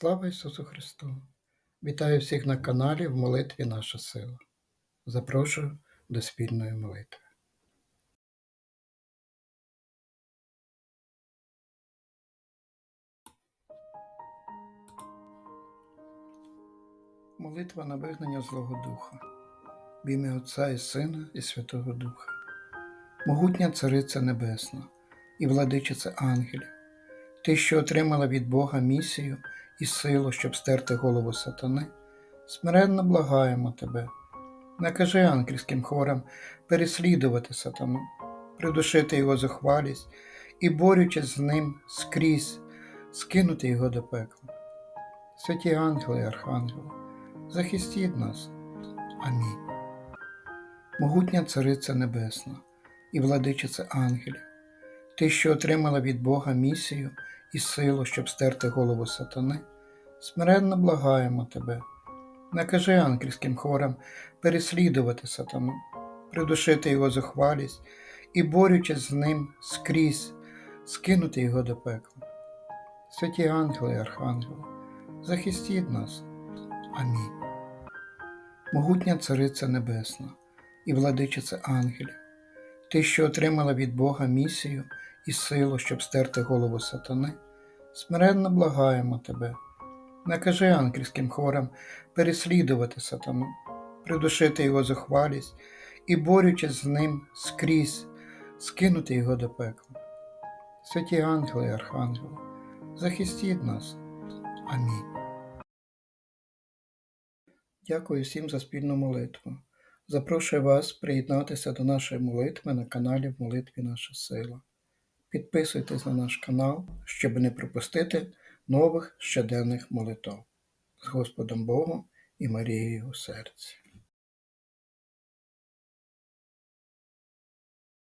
Слава Ісусу Христу! Вітаю всіх на каналі в молитві Наша сила. Запрошую до спільної молитви. Молитва на вигнання Злого Духа. В ім'я Отця і Сина і Святого Духа. Могутня Цариця Небесна і владичиця ангелів, ти, що отримала від Бога місію і силу, щоб стерти голову сатани, смиренно благаємо тебе. Накажи ангельським хорам переслідувати сатану, придушити його зухвалість і, борючись з ним скрізь, скинути його до пекла. Святі ангели і архангели, захистіть нас. Амінь. Могутня Цариця Небесна і владичиця ангелів, ти, що отримала від Бога місію і силу, щоб стерти голову сатани, смиренно благаємо тебе. Накажи ангельським хорам переслідувати сатану, придушити його зухвалість і, борючись з ним скрізь, скинути його до пекла. Святі ангели і архангели, захистіть нас. Амінь. Могутня Цариця Небесна і владичиця ангелів, ти, що отримала від Бога місію і силу, щоб стерти голову сатани, смиренно благаємо тебе. Накажи ангельським хорам переслідувати сатану, придушити його зухвалість і, борючись з ним скрізь, скинути його до пекла. Святі ангели і архангели, захистіть нас. Амінь. Дякую всім за спільну молитву. Запрошую вас приєднатися до нашої молитви на каналі в молитві Наша Сила. Підписуйтесь на наш канал, щоб не пропустити нових щоденних молитв з Господом Богом і Марією у серці.